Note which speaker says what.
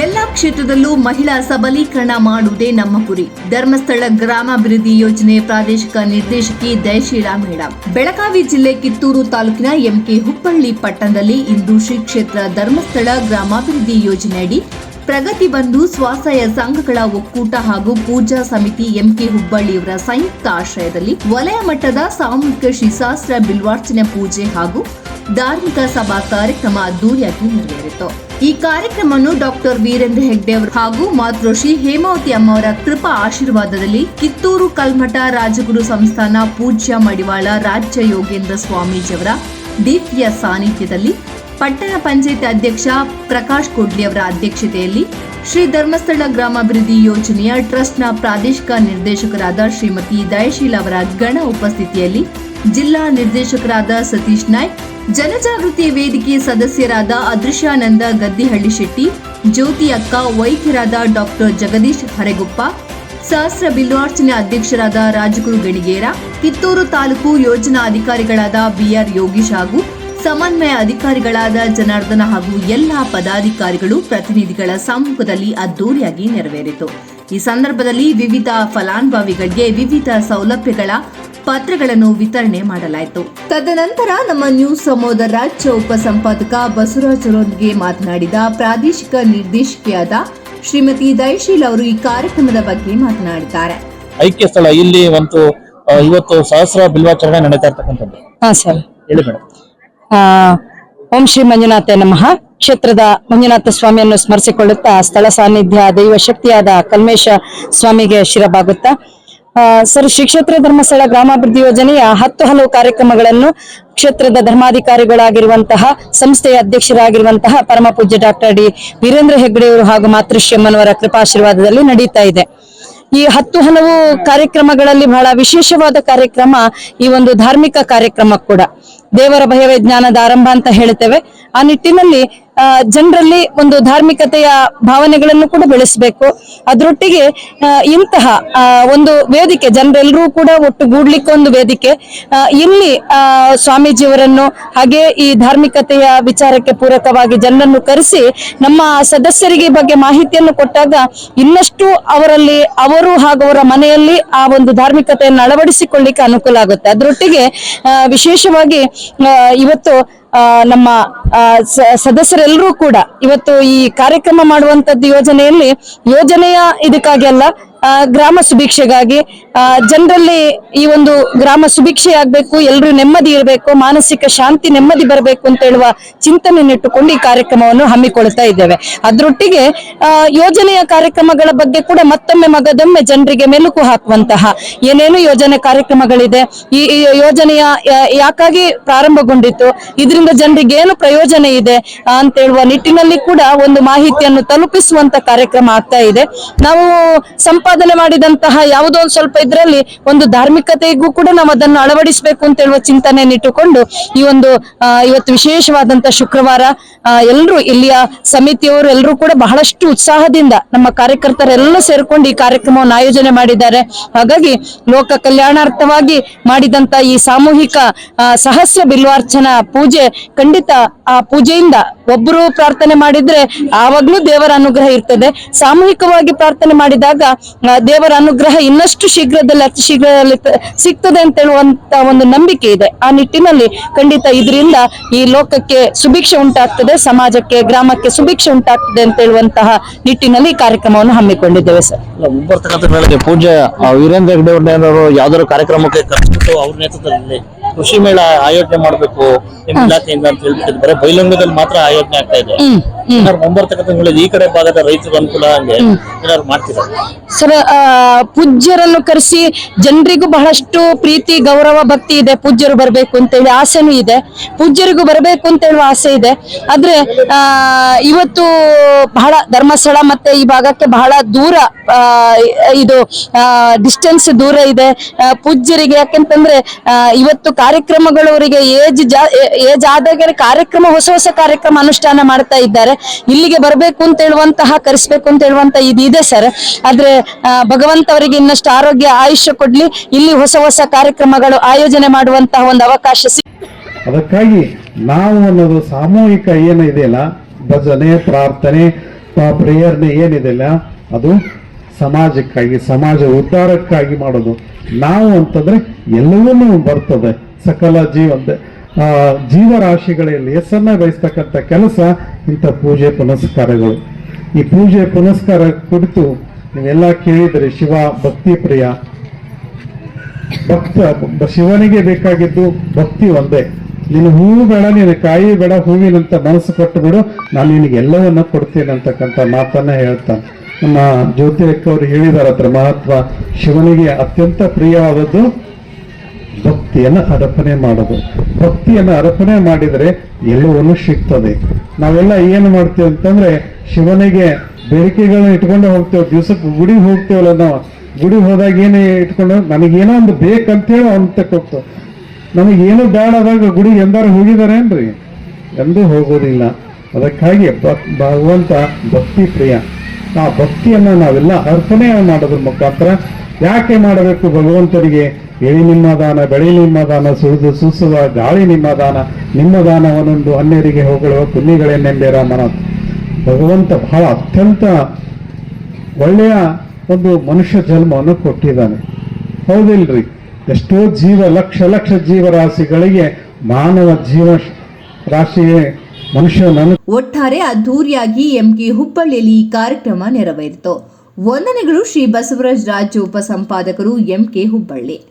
Speaker 1: ಎಲ್ಲಾ ಕ್ಷೇತ್ರದಲ್ಲೂ ಮಹಿಳಾ ಸಬಲೀಕರಣ ಮಾಡುವುದೇ ನಮ್ಮ ಗುರಿ. ಧರ್ಮಸ್ಥಳ ಗ್ರಾಮಾಭಿವೃದ್ಧಿ ಯೋಜನೆ ಪ್ರಾದೇಶಿಕ ನಿರ್ದೇಶಕಿ ದಯಶೀಲಾ ಮೇಡಂ. ಬೆಳಗಾವಿ ಜಿಲ್ಲೆ ಕಿತ್ತೂರು ತಾಲೂಕಿನ ಎಂಕೆ ಹುಬ್ಬಳ್ಳಿ ಪಟ್ಟಣದಲ್ಲಿ ಇಂದು ಶ್ರೀ ಕ್ಷೇತ್ರ ಧರ್ಮಸ್ಥಳ ಗ್ರಾಮಾಭಿವೃದ್ಧಿ ಯೋಜನೆಯಡಿ ಪ್ರಗತಿ ಬಂಧು ಸ್ವಸಹಾಯ ಸಂಘಗಳ ಒಕ್ಕೂಟ ಹಾಗೂ ಪೂಜಾ ಸಮಿತಿ ಎಂಕೆ ಹುಬ್ಬಳ್ಳಿಯವರ ಸಂಯುಕ್ತ ಆಶ್ರಯದಲ್ಲಿ ವಲಯ ಮಟ್ಟದ ಸಾಮೂಹಿಕ ಶ್ರೀಶಾಸ್ತ್ರ ಬಿಲ್ವಾರ್ಚನೆ ಪೂಜೆ ಹಾಗೂ ಧಾರ್ಮಿಕ ಸಭಾ ಕಾರ್ಯಕ್ರಮ ಅದ್ದೂರಿಯಾಗಿ ನೆರವೇರಿತು. ಈ ಕಾರ್ಯಕ್ರಮವನ್ನು ಡಾಕ್ಟರ್ ವೀರೇಂದ್ರ ಹೆಗ್ಡೆ ಅವರು ಹಾಗೂ ಮಾತೃಶ್ರೀ ಹೇಮಾವತಿ ಅಮ್ಮವರ ಕೃಪಾ ಆಶೀರ್ವಾದದಲ್ಲಿ ಕಿತ್ತೂರು ಕಲ್ಮಠ ರಾಜಗುರು ಸಂಸ್ಥಾನ ಪೂಜ್ಯ ಮಡಿವಾಳ ರಾಜ್ಯ ಯೋಗೇಂದ್ರ ಸ್ವಾಮೀಜಿಯವರ ದಿವ್ಯ ಸಾನ್ನಿಧ್ಯದಲ್ಲಿ ಪಟ್ಟಣ ಪಂಚಾಯತ್ ಅಧ್ಯಕ್ಷ ಪ್ರಕಾಶ್ ಕೊಡ್ಲಿ ಅವರ ಅಧ್ಯಕ್ಷತೆಯಲ್ಲಿ ಶ್ರೀ ಧರ್ಮಸ್ಥಳ ಗ್ರಾಮಾಭಿವೃದ್ಧಿ ಯೋಜನೆಯ ಟ್ರಸ್ಟ್ನ ಪ್ರಾದೇಶಿಕ ನಿರ್ದೇಶಕರಾದ ಶ್ರೀಮತಿ ದಯಶೀಲ ಅವರ ಗಣ ಉಪಸ್ಥಿತಿಯಲ್ಲಿ ಜಿಲ್ಲಾ ನಿರ್ದೇಶಕರಾದ ಸತೀಶ್ ನಾಯ್ಕ್ ಜನಜಾಗೃತಿ ವೇದಿಕೆ ಸದಸ್ಯರಾದ ಅದೃಶ್ಯಾನಂದ ಗದ್ದಿಹಳ್ಳಿ ಶೆಟ್ಟಿ, ಜ್ಯೋತಿ ಅಕ್ಕ, ವೈದ್ಯರಾದ ಡಾಕ್ಟರ್ ಜಗದೀಶ್ ಹರೆಗುಪ್ಪ, ಸಹಸ್ರ ಬಿಲ್ವಾರ್ಚನೆ ಅಧ್ಯಕ್ಷರಾದ ರಾಜಗುರು ಗಣಿಗೇರ, ಕಿತ್ತೂರು ತಾಲೂಕು ಯೋಜನಾ ಅಧಿಕಾರಿಗಳಾದ ಬಿಆರ್ ಯೋಗೀಶ್ ಹಾಗೂ ಸಮನ್ವಯ ಅಧಿಕಾರಿಗಳಾದ ಜನಾರ್ದನ ಹಾಗೂ ಎಲ್ಲಾ ಪದಾಧಿಕಾರಿಗಳು ಪ್ರತಿನಿಧಿಗಳ ಸಮ್ಮುಖದಲ್ಲಿ ಅದ್ದೂರಿಯಾಗಿ ನೆರವೇರಿತು. ಈ ಸಂದರ್ಭದಲ್ಲಿ ವಿವಿಧ ಫಲಾನುಭವಿಗಳಿಗೆ ವಿವಿಧ ಸೌಲಭ್ಯಗಳ ಪತ್ರಗಳನ್ನು ವಿತರಣೆ ಮಾಡಲಾಯಿತು. ತದನಂತರ ನಮ್ಮ ನ್ಯೂಸ್ ಸಮೂಹದ ರಾಜ್ಯ ಉಪಸಂಪಾದಕ ಬಸವರಾಜರೊಂದಿಗೆ ಮಾತನಾಡಿದ ಪ್ರಾದೇಶಿಕ ನಿರ್ದೇಶಕಿಯಾದ ಶ್ರೀಮತಿ ದಯಶೀಲ್ ಅವರು ಈ ಕಾರ್ಯಕ್ರಮದ ಬಗ್ಗೆ ಮಾತನಾಡಿದ್ದಾರೆ.
Speaker 2: ಐಕ್ಯ ಸ್ಥಳ ಇಲ್ಲಿ ಒಂದು ಇವತ್ತು ಸಹಸ್ರ ಬಿಲ್ವಾಚರಣೆ ನಡೀತಾ ಇರ್ತಕ್ಕಂಥದ್ದು.
Speaker 3: ಹಾ ಸರ್.
Speaker 2: ಹೇಳಿ ಮೇಡಮ್
Speaker 3: ಆ, ಓಂ ಶ್ರೀ ಮಂಜುನಾಥ ನಮಃ. ಕ್ಷೇತ್ರದ ಮಂಜುನಾಥ ಸ್ವಾಮಿಯನ್ನು ಸ್ಮರಿಸಿಕೊಳ್ಳುತ್ತಾ ಸ್ಥಳ ಸಾನ್ನಿಧ್ಯ ದೈವ ಶಕ್ತಿಯಾದ ಕಲ್ಮೇಶ ಸ್ವಾಮಿಗೆ ಶಿರಬಾಗುತ್ತಾ ಸರ್, ಶ್ರೀಕ್ಷೇತ್ರ ಧರ್ಮಸ್ಥಳ ಗ್ರಾಮಾಭಿವೃದ್ಧಿ ಯೋಜನೆಯ ಹತ್ತು ಹಲವು ಕಾರ್ಯಕ್ರಮಗಳನ್ನು ಕ್ಷೇತ್ರದ ಧರ್ಮಾಧಿಕಾರಿಗಳಾಗಿರುವಂತಹ, ಸಂಸ್ಥೆಯ ಅಧ್ಯಕ್ಷರಾಗಿರುವಂತಹ ಪರಮ ಪೂಜ್ಯ ಡಾಕ್ಟರ್ ಡಿ ವೀರೇಂದ್ರ ಹೆಗ್ಗಡೆಯವರು ಹಾಗೂ ಮಾತೃಶ್ಯಮ್ಮನವರ ಕೃಪಾಶೀರ್ವಾದದಲ್ಲಿ ನಡೀತಾ ಇದೆ. ಈ ಹತ್ತು ಹಲವು ಕಾರ್ಯಕ್ರಮಗಳಲ್ಲಿ ಬಹಳ ವಿಶೇಷವಾದ ಕಾರ್ಯಕ್ರಮ ಈ ಒಂದು ಧಾರ್ಮಿಕ ಕಾರ್ಯಕ್ರಮ ಕೂಡ. ದೇವರ ಭಯವೇ ಜ್ಞಾನದ ಆರಂಭ ಅಂತ ಹೇಳ್ತೇವೆ. ಆ ನಿಟ್ಟಿನಲ್ಲಿ ಜನರಲ್ಲಿ ಒಂದು ಧಾರ್ಮಿಕತೆಯ ಭಾವನೆಗಳನ್ನು ಕೂಡ ಬೆಳೆಸಬೇಕು. ಅದರೊಟ್ಟಿಗೆ ಇಂತಹ ಒಂದು ವೇದಿಕೆ ಜನರೆಲ್ಲರೂ ಕೂಡ ಒಟ್ಟುಗೂಡ್ಲಿಕ್ಕೆ ಒಂದು ವೇದಿಕೆ. ಇಲ್ಲಿ ಸ್ವಾಮೀಜಿಯವರನ್ನು ಹಾಗೆ ಈ ಧಾರ್ಮಿಕತೆಯ ವಿಚಾರಕ್ಕೆ ಪೂರಕವಾಗಿ ಜನರನ್ನು ಕರೆಸಿ ನಮ್ಮ ಸದಸ್ಯರಿಗೆ ಬಗ್ಗೆ ಮಾಹಿತಿಯನ್ನು ಕೊಟ್ಟಾಗ ಇನ್ನಷ್ಟು ಅವರಲ್ಲಿ ಅವರು ಹಾಗೂ ಅವರ ಮನೆಯಲ್ಲಿ ಆ ಒಂದು ಧಾರ್ಮಿಕತೆಯನ್ನು ಅಳವಡಿಸಿಕೊಳ್ಳಿಕ್ಕೆ ಅನುಕೂಲ ಆಗುತ್ತೆ. ಅದರೊಟ್ಟಿಗೆ ವಿಶೇಷವಾಗಿ ಇವತ್ತು ನಮ್ಮ ಸದಸ್ಯರೆಲ್ಲರೂ ಕೂಡ ಇವತ್ತು ಈ ಕಾರ್ಯಕ್ರಮ ಮಾಡುವಂತದ್ದು ಯೋಜನೆಯಲ್ಲಿ ಯೋಜನೆಯ ಇದಕ್ಕಾಗಿ ಅಲ್ಲ ಗ್ರಾಮ ಸುಭಿಕ್ಷೆಗಾಗಿ ಜನರಲ್ಲಿ ಈ ಒಂದು ಗ್ರಾಮ ಸುಭಿಕ್ಷೆ ಆಗ್ಬೇಕು ಎಲ್ಲರೂ ನೆಮ್ಮದಿ ಇರಬೇಕು, ಮಾನಸಿಕ ಶಾಂತಿ ನೆಮ್ಮದಿ ಬರಬೇಕು ಅಂತ ಹೇಳುವ ಚಿಂತನೆಯನ್ನಿಟ್ಟುಕೊಂಡು ಈ ಕಾರ್ಯಕ್ರಮವನ್ನು ಹಮ್ಮಿಕೊಳ್ತಾ ಇದ್ದೇವೆ. ಅದರೊಟ್ಟಿಗೆ ಯೋಜನೆಯ ಕಾರ್ಯಕ್ರಮಗಳ ಬಗ್ಗೆ ಕೂಡ ಮತ್ತೊಮ್ಮೆ ಮಗದೊಮ್ಮೆ ಜನರಿಗೆ ಮೆಲುಕು ಹಾಕುವಂತಹ ಏನೇನು ಯೋಜನೆ ಕಾರ್ಯಕ್ರಮಗಳಿದೆ. ಈ ಯೋಜನೆಯ ಯಾಕಾಗಿ ಪ್ರಾರಂಭಗೊಂಡಿತ್ತು, ಇದರಿಂದ ಜನರಿಗೆ ಏನು ಪ್ರಯೋಜನ ಇದೆ ಅಂತ ಹೇಳುವ ನಿಟ್ಟಿನಲ್ಲಿ ಕೂಡ ಒಂದು ಮಾಹಿತಿಯನ್ನು ತಲುಪಿಸುವಂತ ಕಾರ್ಯಕ್ರಮ ಆಗ್ತಾ ಇದೆ. ನಾವು ಸಂಪಾದನೆ ಮಾಡಿದಂತಹ ಯಾವುದೋ ಒಂದು ಸ್ವಲ್ಪ ಇದರಲ್ಲಿ ಒಂದು ಧಾರ್ಮಿಕತೆಗೂ ಕೂಡ ನಾವು ಅದನ್ನು ಅಳವಡಿಸಬೇಕು ಅಂತ ಹೇಳುವ ಚಿಂತನೆಯನ್ನು ಇಟ್ಟುಕೊಂಡು ಈ ಒಂದು ಇವತ್ತು ವಿಶೇಷವಾದಂತ ಶುಕ್ರವಾರ ಎಲ್ಲರೂ ಇಲ್ಲಿಯ ಸಮಿತಿಯವರು ಎಲ್ಲರೂ ಕೂಡ ಬಹಳಷ್ಟು ಉತ್ಸಾಹದಿಂದ ನಮ್ಮ ಕಾರ್ಯಕರ್ತರೆಲ್ಲ ಸೇರ್ಕೊಂಡು ಈ ಕಾರ್ಯಕ್ರಮವನ್ನು ಆಯೋಜನೆ ಮಾಡಿದ್ದಾರೆ. ಹಾಗಾಗಿ ಲೋಕ ಕಲ್ಯಾಣಾರ್ಥವಾಗಿ ಮಾಡಿದಂತ ಈ ಸಾಮೂಹಿಕ ಸಹಸ್ಯ ಬಿಲ್ವಾರ್ಚನಾ ಪೂಜೆ ಖಂಡಿತ ಆ ಪೂಜೆಯಿಂದ ಒಬ್ಬರು ಪ್ರಾರ್ಥನೆ ಮಾಡಿದ್ರೆ ಆವಾಗ್ಲೂ ದೇವರ ಅನುಗ್ರಹ ಇರ್ತದೆ. ಸಾಮೂಹಿಕವಾಗಿ ಪ್ರಾರ್ಥನೆ ಮಾಡಿದಾಗ ದೇವರ ಅನುಗ್ರಹ ಇನ್ನಷ್ಟು ಶೀಘ್ರದಲ್ಲಿ, ಅತಿ ಶೀಘ್ರದಲ್ಲಿ ಸಿಗ್ತದೆ ಅಂತ ಹೇಳುವಂತ ಒಂದು ನಂಬಿಕೆ ಇದೆ. ಆ ನಿಟ್ಟಿನಲ್ಲಿ ಖಂಡಿತ ಇದರಿಂದ ಈ ಲೋಕಕ್ಕೆ ಸುಭಿಕ್ಷೆ ಉಂಟಾಗ್ತದೆ, ಸಮಾಜಕ್ಕೆ, ಗ್ರಾಮಕ್ಕೆ ಸುಭಿಕ್ಷೆ ಉಂಟಾಗ್ತದೆ ಅಂತ ಹೇಳುವಂತಹ ನಿಟ್ಟಿನಲ್ಲಿ ಕಾರ್ಯಕ್ರಮವನ್ನು ಹಮ್ಮಿಕೊಂಡಿದ್ದೇವೆ ಸರ್.
Speaker 2: ಪೂಜೆ ವೀರೇಂದ್ರ ಹೆಗ್ಡೆ ಅವರು ಯಾವ್ದಾದ್ರು ಕಾರ್ಯಕ್ರಮಕ್ಕೆ ಕರೆಸ್ಬಿಟ್ಟು ಅವ್ರ ನೇತೃತ್ವದಲ್ಲಿ ಕೃಷಿ ಮೇಳ ಆಯೋಜನೆ ಮಾಡಬೇಕು ನಿಮ್ ಇಲಾಖೆಯಿಂದ ಅಂತ ಹೇಳ್ಬಿಟ್ಟು ಬರೀ ಬೈಲಂಗದಲ್ಲಿ ಮಾತ್ರ ಆಯೋಜನೆ ಆಗ್ತಾ ಇದೆ. ಏನಾದ್ರು ಮುಂಬರ್ತಕ್ಕಂಥ ಈ ಕಡೆ ಭಾಗದ ರೈತರಿಗೆ ಅನುಕೂಲ ಹಂಗೆ ಏನಾದ್ರು ಮಾಡ್ತೀರಾ?
Speaker 3: ಸರ್ ಪೂಜ್ಯರನ್ನು ಕರೆಸಿ ಜನರಿಗೂ ಬಹಳಷ್ಟು ಪ್ರೀತಿ ಗೌರವ ಭಕ್ತಿ ಇದೆ ಪೂಜ್ಯರು ಬರಬೇಕು ಅಂತ ಹೇಳಿ ಆಸೆನೂ ಇದೆ. ಪೂಜ್ಯರಿಗೂ ಬರಬೇಕು ಅಂತ ಹೇಳುವ ಆಸೆ ಇದೆ. ಆದ್ರೆ ಆ, ಇವತ್ತು ಬಹಳ ಧರ್ಮಸ್ಥಳ ಮತ್ತೆ ಈ ಭಾಗಕ್ಕೆ ಬಹಳ ದೂರ ಇದು ಡಿಸ್ಟೆನ್ಸ್ ದೂರ ಇದೆ. ಪೂಜ್ಯರಿಗೆ ಯಾಕೆಂತಂದ್ರೆ ಇವತ್ತು ಕಾರ್ಯಕ್ರಮಗಳು ಅವರಿಗೆ ಏಜ್ ಜಾ, ಏಜ್ ಆದಾಗ ಕಾರ್ಯಕ್ರಮ, ಹೊಸ ಹೊಸ ಕಾರ್ಯಕ್ರಮ ಅನುಷ್ಠಾನ ಮಾಡ್ತಾ ಇದ್ದಾರೆ. ಇಲ್ಲಿಗೆ ಬರಬೇಕು ಅಂತ ಹೇಳುವಂತಹ, ಕರೆಸ್ಬೇಕು ಅಂತ ಹೇಳುವಂತ ಇದಿದೆ ಇದೆ ಸರ್. ಆದ್ರೆ ಭಗವಂತ ಅವರಿಗೆ ಇನ್ನಷ್ಟು ಆರೋಗ್ಯ, ಆಯುಷ್ಯ ಕೊಡ್ಲಿ. ಇಲ್ಲಿ ಹೊಸ ಹೊಸ ಕಾರ್ಯಕ್ರಮಗಳು ಆಯೋಜನೆ ಮಾಡುವಂತಹ ಒಂದು ಅವಕಾಶ
Speaker 4: ಅದಕ್ಕಾಗಿ ನಾವು ಅನ್ನೋದು ಸಾಮೂಹಿಕ ಏನಿದೆ ಇದೆಯಲ್ಲ? ಭಜನೆ, ಪ್ರಾರ್ಥನೆ ಪ್ರೇಯರ್ನೆ ಏನಿದೆಲ್ಲ ಅದು ಸಮಾಜಕ್ಕಾಗಿ, ಸಮಾಜ ಉದ್ಧಾರಕ್ಕಾಗಿ ಮಾಡೋದು. ನಾವು ಅಂತಂದ್ರೆ ಎಲ್ಲವನ್ನೂ ಬರ್ತದೆ. ಸಕಲ ಜೀವ ಆ, ಜೀವರಾಶಿಗಳಲ್ಲಿ ಹೆಸರನ್ನ ಬಯಸ್ತಕ್ಕಂಥ ಕೆಲಸ ಇಂಥ ಪೂಜೆ ಪುನಸ್ಕಾರಗಳು. ಈ ಪೂಜೆ ಪುನಸ್ಕಾರ ಕುರಿತು ನೀವೆಲ್ಲ ಕೇಳಿದರೆ ಶಿವ ಭಕ್ತಿ ಪ್ರಿಯ. ಭಕ್ತ ಶಿವನಿಗೆ ಬೇಕಾಗಿದ್ದು ಭಕ್ತಿ ಒಂದೇ. ನೀನು ಹೂವು ಬೇಡ ನೀನು ಕಾಯಿ ಬೇಡ ಹೂವಿನಂತ ಮನಸ್ಸು ಕೊಟ್ಟು ಬಿಡು ನಾನು ನಿನಗೆ ಎಲ್ಲವನ್ನ ಕೊಡ್ತೇನೆ ಅಂತಕ್ಕಂಥ ಮಾತನ್ನ ಹೇಳ್ತಾನೆ. ನಮ್ಮ ಜ್ಯೋತಿ ಅವರು ಹೇಳಿದಾರ ಹತ್ರ ಮಹತ್ವ ಶಿವನಿಗೆ ಅತ್ಯಂತ ಪ್ರಿಯವಾದದ್ದು ಭಕ್ತಿಯನ್ನು ಅರ್ಪಣೆ ಮಾಡೋದು. ಭಕ್ತಿಯನ್ನು ಅರ್ಪಣೆ ಮಾಡಿದರೆ ಎಲ್ಲವನ್ನೂ ಸಿಗ್ತದೆ. ನಾವೆಲ್ಲ ಏನು ಮಾಡ್ತೀವಿ ಅಂತಂದ್ರೆ ಶಿವನಿಗೆ ಬೇಡಿಕೆಗಳನ್ನ ಇಟ್ಕೊಂಡು ಹೋಗ್ತೇವೆ. ದಿವಸಕ್ಕೆ ಗುಡಿ ಹೋಗ್ತೇವಲ್ಲ ನಾವು. ಗುಡಿ ಹೋದಾಗ ಏನು ಇಟ್ಕೊಂಡು ನನಗೇನೋ ಒಂದು ಬೇಕಂತೇಳಿ ಅವ್ನ ತಕ್ಕ ಹೋಗ್ತೇವೆ ನಮಗೇನು ಬೇಡದಾಗ ಗುಡಿ ಎಂದಾರು ಹೋಗಿದಾರೇನ್ರಿ? ಎಂದೂ ಹೋಗೋದಿಲ್ಲ. ಅದಕ್ಕಾಗಿ ಭಗವಂತ ಭಕ್ತಿ ಪ್ರಿಯ. ಆ ಭಕ್ತಿಯನ್ನ ನಾವೆಲ್ಲ ಅರ್ಪಣೆ ಮಾಡೋದ್ರ ಮುಖಾಂತರ ಯಾಕೆ ಮಾಡಬೇಕು ಭಗವಂತನಿಗೆ? ಎಳಿ ನಿಮ್ಮ ದಾನ ಬೆಳೆ ನಿಮ್ಮ ದಾನ ಸುಳಿದು ಸೂಸುವ, ಗಾಳಿ ನಿಮ್ಮ ದಾನ ನಿಮ್ಮ ದಾನವನ್ನೊಂದು ಅನ್ಯರಿಗೆ ಹೋಗಳುವ ಪುಣ್ಯಗಳನ್ನೆಂಬೇರ ಮನ ಭಗವಂತ ಬಹಳ ಅತ್ಯಂತ ಒಳ್ಳೆಯ ಒಂದು ಮನುಷ್ಯ ಜನ್ಮವನ್ನು ಕೊಟ್ಟಿದ್ದಾನೆ. ಹೌದಿಲ್ರಿ? ಎಷ್ಟೋ ಜೀವ, ಲಕ್ಷ ಲಕ್ಷ ಜೀವರಾಶಿಗಳಿಗೆ ಮಾನವ ಜೀವ ರಾಶಿಯೇ ಮನುಷ್ಯನನ್ನು
Speaker 1: ಒಟ್ಟಾರೆ ಅದ್ದೂರಿಯಾಗಿ ಎಂಕೆ ಹುಬ್ಬಳ್ಳಿಯಲ್ಲಿ ಈ ಕಾರ್ಯಕ್ರಮ ನೆರವೇರಿತು. ವಂದನೆಗಳು ಶ್ರೀ ಬಸವರಾಜ್ ರಾಜ್ಯ ಉಪಸಂಪಾದಕರು ಎಂಕೆ ಹುಬ್ಬಳ್ಳಿ.